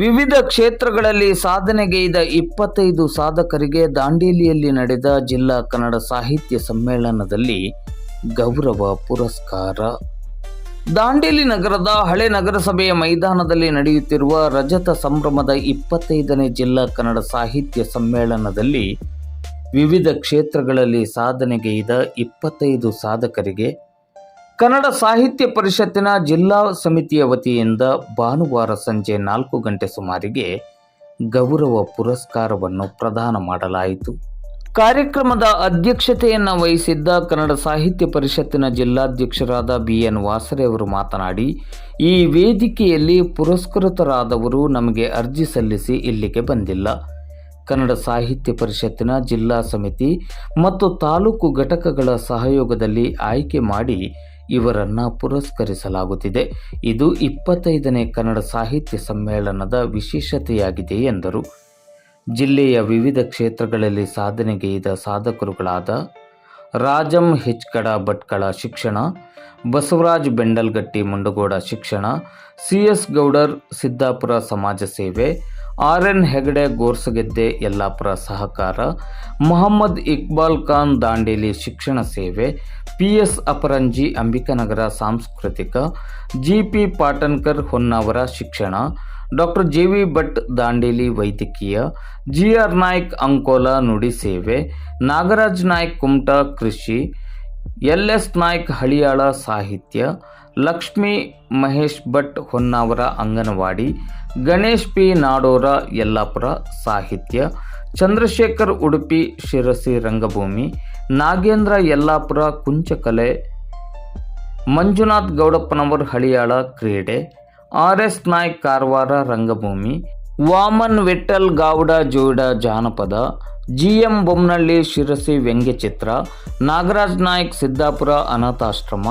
ವಿವಿಧ ಕ್ಷೇತ್ರಗಳಲ್ಲಿ ಸಾಧನೆಗೈದ ಇಪ್ಪತ್ತೈದು ಸಾಧಕರಿಗೆ ದಾಂಡೇಲಿಯಲ್ಲಿ ನಡೆದ ಜಿಲ್ಲಾ ಕನ್ನಡ ಸಾಹಿತ್ಯ ಸಮ್ಮೇಳನದಲ್ಲಿ ಗೌರವ ಪುರಸ್ಕಾರ. ದಾಂಡೇಲಿ ನಗರದ ಹಳೆ ನಗರಸಭೆಯ ಮೈದಾನದಲ್ಲಿ ನಡೆಯುತ್ತಿರುವ ರಜತ ಸಂಭ್ರಮದ ಇಪ್ಪತ್ತೈದನೇ ಜಿಲ್ಲಾ ಕನ್ನಡ ಸಾಹಿತ್ಯ ಸಮ್ಮೇಳನದಲ್ಲಿ ವಿವಿಧ ಕ್ಷೇತ್ರಗಳಲ್ಲಿ ಸಾಧನೆಗೈದ ಇಪ್ಪತ್ತೈದು ಸಾಧಕರಿಗೆ ಕನ್ನಡ ಸಾಹಿತ್ಯ ಪರಿಷತ್ತಿನ ಜಿಲ್ಲಾ ಸಮಿತಿಯ ವತಿಯಿಂದ ಭಾನುವಾರ ಸಂಜೆ ನಾಲ್ಕು ಗಂಟೆ ಸುಮಾರಿಗೆ ಗೌರವ ಪುರಸ್ಕಾರವನ್ನು ಪ್ರದಾನ ಮಾಡಲಾಯಿತು. ಕಾರ್ಯಕ್ರಮದ ಅಧ್ಯಕ್ಷತೆಯನ್ನು ವಹಿಸಿದ್ದ ಕನ್ನಡ ಸಾಹಿತ್ಯ ಪರಿಷತ್ತಿನ ಜಿಲ್ಲಾಧ್ಯಕ್ಷರಾದ ಬಿ ಎನ್ ವಾಸರೆ ಅವರು ಮಾತನಾಡಿ, ಈ ವೇದಿಕೆಯಲ್ಲಿ ಪುರಸ್ಕೃತರಾದವರು ನಮಗೆ ಅರ್ಜಿ ಸಲ್ಲಿಸಿ ಇಲ್ಲಿಗೆ ಬಂದಿಲ್ಲ. ಕನ್ನಡ ಸಾಹಿತ್ಯ ಪರಿಷತ್ತಿನ ಜಿಲ್ಲಾ ಸಮಿತಿ ಮತ್ತು ತಾಲೂಕು ಘಟಕಗಳ ಸಹಯೋಗದಲ್ಲಿ ಆಯ್ಕೆ ಮಾಡಿ ಇವರನ್ನು ಪುರಸ್ಕರಿಸಲಾಗುತ್ತಿದೆ. ಇದು ಇಪ್ಪತ್ತೈದನೇ ಕನ್ನಡ ಸಾಹಿತ್ಯ ಸಮ್ಮೇಳನದ ವಿಶೇಷತೆಯಾಗಿದೆ ಎಂದರು. ಜಿಲ್ಲೆಯ ವಿವಿಧ ಕ್ಷೇತ್ರಗಳಲ್ಲಿ ಸಾಧನೆಗೈದ ಸಾಧಕರುಗಳಾದ ರಾಜಂ ಹೆಚ್ಕಡ ಭಟ್ಕಳ ಶಿಕ್ಷಣ, ಬಸವರಾಜ್ ಬೆಂಡಲ್ಗಟ್ಟಿ ಮುಂಡಗೋಡ ಶಿಕ್ಷಣ, ಸಿ ಎಸ್ ಗೌಡರ್ ಸಿದ್ದಾಪುರ ಸಮಾಜ ಸೇವೆ ಆರ್ ಎನ್ ಹೆಗಡೆ ಗೋರ್ಸಗೆದ್ದೆ ಯಲ್ಲಾಪುರ ಸಹಕಾರ, ಮೊಹಮ್ಮದ್ ಇಕ್ಬಾಲ್ ಖಾನ್ ದಾಂಡೇಲಿ ಶಿಕ್ಷಣ ಸೇವೆ ಪಿ ಎಸ್ ಅಪರಂಜಿ ಅಂಬಿಕಾನಗರ ಸಾಂಸ್ಕೃತಿಕ ಜಿ ಪಿ ಪಾಟನ್ಕರ್ ಹೊನ್ನಾವರ ಶಿಕ್ಷಣ, doctor J V Bhat Dandeli ವೈದ್ಯಕೀಯ, ಜಿ ಆರ್ ನಾಯ್ಕ್ ಅಂಕೋಲಾ ನುಡಿ ಸೇವೆ, ನಾಗರಾಜ್ ನಾಯ್ಕ್ ಕುಮಟಾ ಕೃಷಿ ಎಲ್ ಎಸ್ ನಾಯ್ಕ್ ಹಳಿಯಾಳ ಸಾಹಿತ್ಯ, ಲಕ್ಷ್ಮೀ ಮಹೇಶ್ ಭಟ್ ಹೊನ್ನಾವರ ಅಂಗನವಾಡಿ, ಗಣೇಶ್ ಪಿ ನಾಡೋರ ಯಲ್ಲಾಪುರ ಸಾಹಿತ್ಯ, ಚಂದ್ರಶೇಖರ್ ಉಡುಪಿ ಶಿರಸಿ ರಂಗಭೂಮಿ, ನಾಗೇಂದ್ರ ಯಲ್ಲಾಪುರ ಕುಂಚಕಲೆ, ಮಂಜುನಾಥ್ ಗೌಡಪ್ಪನವರ್ ಹಳಿಯಾಳ ಕ್ರೀಡೆ, ಆರ್ ಎಸ್ ನಾಯ್ಕ್ ಕಾರವಾರ ರಂಗಭೂಮಿ, ವಾಮನ್ ವಿಠಲ್ ಗೌಡ ಜೋಡ ಜಾನಪದ ಜಿ ಎಂ ಬೊಮ್ಮನಹಳ್ಳಿ ಶಿರಸಿ ವ್ಯಂಗ್ಯಚಿತ್ರ, ನಾಗರಾಜ್ ನಾಯ್ಕ್ ಸಿದ್ದಾಪುರ ಅನಾಥಾಶ್ರಮ,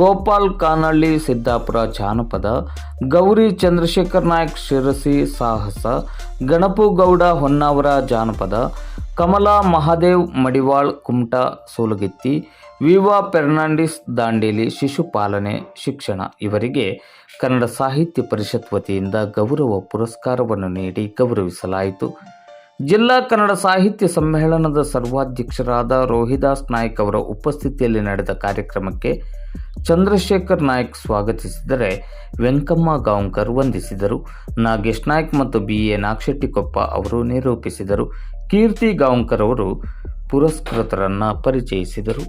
ಗೋಪಾಲ್ ಕಾನಹಳ್ಳಿ ಸಿದ್ದಾಪುರ ಜಾನಪದ, ಗೌರಿ ಚಂದ್ರಶೇಖರ್ ನಾಯ್ಕ್ ಶಿರಸಿ ಸಾಹಸ, ಗಣಪು ಗೌಡ ಹೊನ್ನಾವರ ಜಾನಪದ, ಕಮಲಾ ಮಹಾದೇವ್ ಮಡಿವಾಳ್ ಕುಮಟಾ ಸೋಲಗಿತ್ತಿ, ವಿವಾ ಫೆರ್ನಾಂಡಿಸ್ ದಾಂಡೇಲಿ ಶಿಶುಪಾಲನೆ ಶಿಕ್ಷಣ ಇವರಿಗೆ ಕನ್ನಡ ಸಾಹಿತ್ಯ ಪರಿಷತ್ ವತಿಯಿಂದ ಗೌರವ ಪುರಸ್ಕಾರವನ್ನು ನೀಡಿ ಗೌರವಿಸಲಾಯಿತು. ಜಿಲ್ಲಾ ಕನ್ನಡ ಸಾಹಿತ್ಯ ಸಮ್ಮೇಳನದ ಸರ್ವಾಧ್ಯಕ್ಷರಾದ ರೋಹಿದಾಸ್ ನಾಯ್ಕ್ ಅವರ ಉಪಸ್ಥಿತಿಯಲ್ಲಿ ನಡೆದ ಕಾರ್ಯಕ್ರಮಕ್ಕೆ ಚಂದ್ರಶೇಖರ್ ನಾಯ್ಕ್ ಸ್ವಾಗತಿಸಿದರೆ ವೆಂಕಮ್ಮ ಗಾಂವ್ಕರ್ ವಂದಿಸಿದರು. ನಾಗೇಶ್ ನಾಯ್ಕ್ ಮತ್ತು ಬಿ ಎ ನಾಗಶೆಟ್ಟಿಕೊಪ್ಪ ಅವರು ನಿರೂಪಿಸಿದರು. ಕೀರ್ತಿ ಗಾಂವ್ಕರ್ ಅವರು ಪುರಸ್ಕೃತರನ್ನು ಪರಿಚಯಿಸಿದರು.